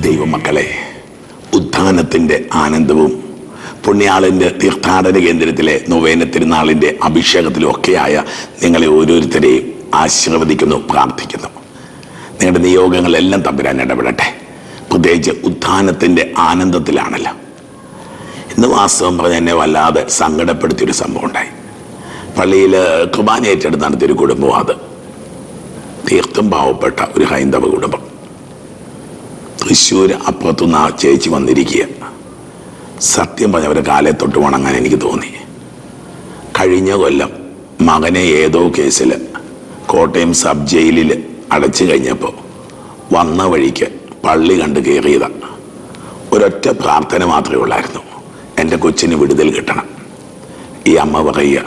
ദൈവമക്കളെ ഉത്ഥാനത്തിന്റെ ആനന്ദവും പുണ്യാളിന്റെ തീർത്ഥാടന കേന്ദ്രത്തിലെ നൊവേന തിരുനാളിന്റെ അഭിഷേകത്തിലും ഒക്കെയായ നിങ്ങളെ ഓരോരുത്തരെയും ആശീർവദിക്കുന്നു പ്രാർത്ഥിക്കുന്നു. നിങ്ങളുടെ നിയോഗങ്ങളെല്ലാം തമ്പുരാൻ ഇടപെടട്ടെ. പ്രത്യേകിച്ച് ഉത്ഥാനത്തിന്റെ ആനന്ദത്തിലാണല്ലോ. ഇന്ന് വാസ്തവം പറഞ്ഞ എന്നെ വല്ലാതെ സങ്കടപ്പെടുത്തിയൊരു സംഭവം ഉണ്ടായി പള്ളിയിൽ കുർബാന ഏറ്റെടുത്ത് നടത്തിയൊരു കുടുംബം അത്. തീർത്തും പാവപ്പെട്ട ഒരു ഹൈന്ദവ കുടുംബം. തൃശ്ശൂർ അപ്പുറത്തുനിന്ന് ആ ചേച്ചി വന്നിരിക്കുക സത്യം പറഞ്ഞവരെ കാലെ തൊട്ട് വണങ്ങാൻ എനിക്ക് തോന്നി. കഴിഞ്ഞ കൊല്ലം മകനെ ഏതോ കേസിൽ കോട്ടയം സബ് ജയിലിൽ അടച്ചു കഴിഞ്ഞപ്പോൾ വന്ന വഴിക്ക് പള്ളി കണ്ട് കയറിയതാണ് ഒരൊറ്റ പ്രാർത്ഥന മാത്രമേ ഉള്ളായിരുന്നു. എന്റെ കൊച്ചിന് വിടുതൽ കിട്ടണം. ഈ അമ്മ പറയുക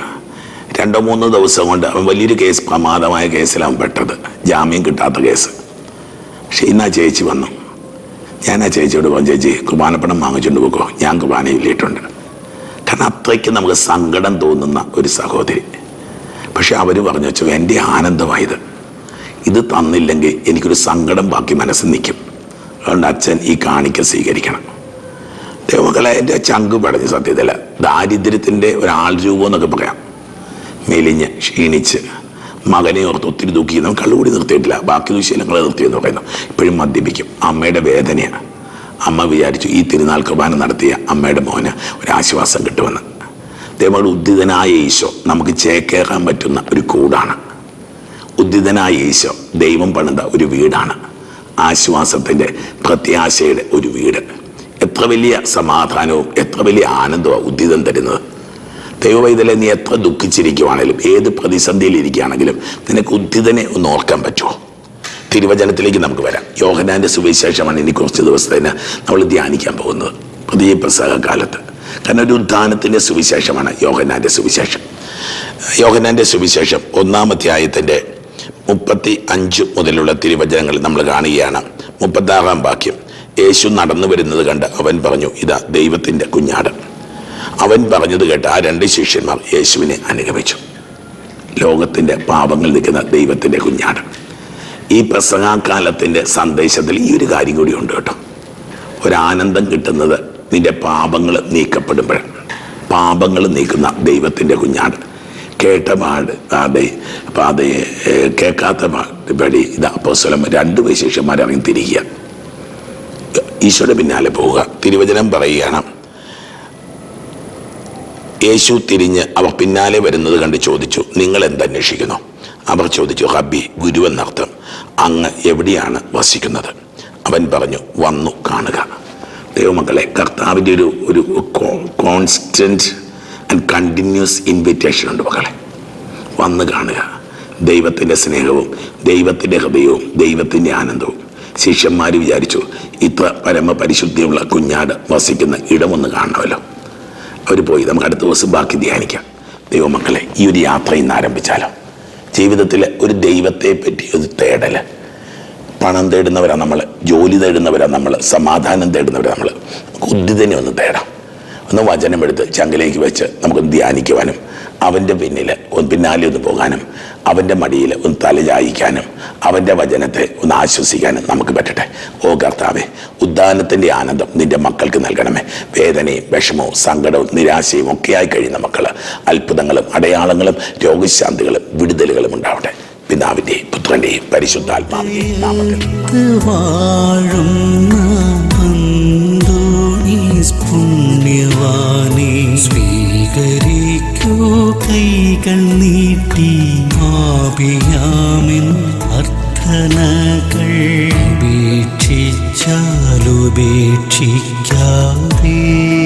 രണ്ടോ മൂന്നോ ദിവസം കൊണ്ട് അവൻ വലിയൊരു കേസ് പ്രമാദമായ കേസിലാണ് പെട്ടത്. ജാമ്യം കിട്ടാത്ത കേസ്. പക്ഷെ ഇന്ന് ചേച്ചി വന്നു. ഞാൻ ആ ചേച്ചിയോട് പറഞ്ഞു ചേച്ചി കുർബാനപ്പണം വാങ്ങിച്ചുകൊണ്ട് പോക്കോ. ഞാൻ കുർബാന ഇല്ലിട്ടുണ്ട് കാരണം അത്രയ്ക്ക് നമുക്ക് സങ്കടം തോന്നുന്ന ഒരു സഹോദരി. പക്ഷെ അവർ പറഞ്ഞു വെച്ചു എന്റെ ആനന്ദമായത്. ഇത് തന്നില്ലെങ്കിൽ എനിക്കൊരു സങ്കടം ബാക്കി മനസ്സിൽ നിൽക്കും. അതുകൊണ്ട് അച്ഛൻ ഈ കാണിക്ക സ്വീകരിക്കണം. ദേവകല എന്റെ ചങ്ക് പടഞ്ഞ് സത്യത്തിൽ ദാരിദ്ര്യത്തിന്റെ ഒരാൾ രൂപം എന്നൊക്കെ പറയാം. മെലിഞ്ഞ് ക്ഷീണിച്ച് മകനെ ഓർത്ത് ഒത്തിരി ദുഃഖി നമ്മൾ കള്ളുകൂടി നിർത്തിയിട്ടില്ല. ബാക്കി ദുശീലങ്ങൾ നിർത്തിയെന്ന് പറയുന്നു. ഇപ്പോഴും മദ്യപിക്കും. അമ്മയുടെ വേദനയാണ്. അമ്മ വിചാരിച്ചു ഈ തിരുനാൾ കുർബാന നടത്തിയ അമ്മയുടെ മോന് ഒരാശ്വാസം കിട്ടുമെന്ന്. ദൈവങ്ങളുടെ ഉദ്ധിതനായ ഈശോ നമുക്ക് ചേക്കേറാൻ പറ്റുന്ന ഒരു കൂടാണ്. ഉദ്ധിതനായ ഈശോ ദൈവം പണിത ഒരു വീടാണ്. ആശ്വാസത്തിന്റെ പ്രത്യാശയുടെ ഒരു വീട്. എത്ര വലിയ സമാധാനവും എത്ര വലിയ ആനന്ദവും ഉദ്ധിതം തരുന്നത്. ദൈവവൈതലെ നീ എത്ര ദുഃഖിച്ചിരിക്കുവാണെങ്കിലും ഏത് പ്രതിസന്ധിയിൽ ഇരിക്കുകയാണെങ്കിലും നിനക്ക് ഉദ്ധിതനെ ഒന്ന് ഓർക്കാൻ പറ്റുമോ തിരുവചനത്തിലേക്ക് നമുക്ക് വരാം. യോഹനാന്റെ സുവിശേഷമാണ് ഇനി കുറച്ച് ദിവസത്തേന് നമ്മൾ ധ്യാനിക്കാൻ പോകുന്നത്. പുതിയ പ്രസംഗ കാലത്ത്. കാരണം ഒരു ഉദ്ധാനത്തിന്റെ സുവിശേഷമാണ് യോഹനാന്റെ സുവിശേഷം. യോഹനാന്റെ സുവിശേഷം ഒന്നാം അധ്യായത്തിന്റെ മുപ്പത്തി അഞ്ച് മുതലുള്ള തിരുവചനങ്ങൾ നമ്മൾ കാണുകയാണ്. മുപ്പത്താറാം വാക്യം. യേശു നടന്നു വരുന്നത് കണ്ട് അവൻ പറഞ്ഞു ഇതാ ദൈവത്തിന്റെ കുഞ്ഞാട്. അവൻ പറഞ്ഞത് കേട്ട് ആ രണ്ട് ശിഷ്യന്മാർ യേശുവിനെ അനുഗമിച്ചു. ലോകത്തിന്റെ പാപങ്ങൾ നിൽക്കുന്ന ദൈവത്തിന്റെ കുഞ്ഞാട്. ഈ പ്രസംഗാകാലത്തിന്റെ സന്ദേശത്തിൽ ഈ ഒരു കാര്യം കൂടി ഉണ്ട് കേട്ടോ. ഒരാനന്ദം കിട്ടുന്നത് നിന്റെ പാപങ്ങൾ നീക്കപ്പെടുമ്പോഴാണ്. പാപങ്ങൾ നീക്കുന്ന ദൈവത്തിന്റെ കുഞ്ഞാട്. കേട്ട പാട് പാതെ പാതെ കേൾക്കാത്ത പടി. ഇത് അപ്പോസ്വലം രണ്ട് വിശേഷന്മാരെ ഇറങ്ങി തിരിക്കുക. ഈശോയുടെ പിന്നാലെ പോവുക. തിരുവചനം പറയുകയാണ്. യേശു തിരിഞ്ഞ് അവർ പിന്നാലെ വരുന്നത് കണ്ട് ചോദിച്ചു നിങ്ങൾ എന്തന്വേഷിക്കുന്നു അവർ ചോദിച്ചു ഹബ്ബി ഗുരു എന്നർത്ഥം. അങ്ങ് എവിടെയാണ് വസിക്കുന്നത്? അവൻ പറഞ്ഞു വന്നു കാണുക. ദൈവമക്കളെ കർത്താവിന്റെ ഒരു ഒരു കോൺസ്റ്റന്റ് ആൻഡ് കണ്ടിന്യൂസ് ഇൻവിറ്റേഷൻ ഉണ്ട് മക്കളെ. വന്ന് കാണുക. ദൈവത്തിന്റെ സ്നേഹവും ദൈവത്തിന്റെ ഹൃദയവും ദൈവത്തിന്റെ ആനന്ദവും. ശിഷ്യന്മാർ വിചാരിച്ചു ഇത്ര പരമപരിശുദ്ധിയുള്ള കുഞ്ഞാട് വസിക്കുന്ന ഇടമൊന്ന് കാണണമല്ലോ. അവർ പോയി. നമുക്ക് അടുത്ത ദിവസം ബാക്കി ധ്യാനിക്കാം. ദൈവമക്കളെ ഈ ഒരു യാത്ര ഇന്ന് ആരംഭിച്ചാലോ? ജീവിതത്തിൽ ഒരു ദൈവത്തെ പറ്റി ഒരു തേടൽ പണം തേടുന്നവരാണ് നമ്മൾ ജോലി തേടുന്നവരാണ് നമ്മൾ സമാധാനം തേടുന്നവരാണ് നമ്മൾ ഉദ്ധിതനെ ഒന്ന് തേടാം. ഒന്ന് വചനമെടുത്ത് ചങ്കിലേക്ക് വെച്ച് നമുക്ക് ധ്യാനിക്കുവാനും അവന്റെ പിന്നിൽ ഒന്ന് പിന്നാലെ ഒന്ന് പോകാനും അവന്റെ മടിയിൽ ഒന്ന് തലചായിക്കാനും അവന്റെ വചനത്തെ ഒന്ന് ആശ്വസിക്കാനും നമുക്ക് പറ്റട്ടെ. ഓ കർത്താവേ ഉദ്ധാനത്തിന്റെ ആനന്ദം നിന്റെ മക്കൾക്ക് നൽകണമേ. വേദനയും വിഷമവും സങ്കടവും നിരാശയും ഒക്കെയായി കഴിയുന്ന മക്കൾ അത്ഭുതങ്ങളും അടയാളങ്ങളും രോഗശാന്തികളും വിടുതലുകളും ഉണ്ടാവട്ടെ. പിതാവിന്റെയും പുത്രന്റെയും പരിശുദ്ധാത്മാവിന്റെയും ആപിയാമിൻ അർത്ഥനകൾ ഉപേക്ഷിച്ചാലുപേക്ഷിക്കാതെ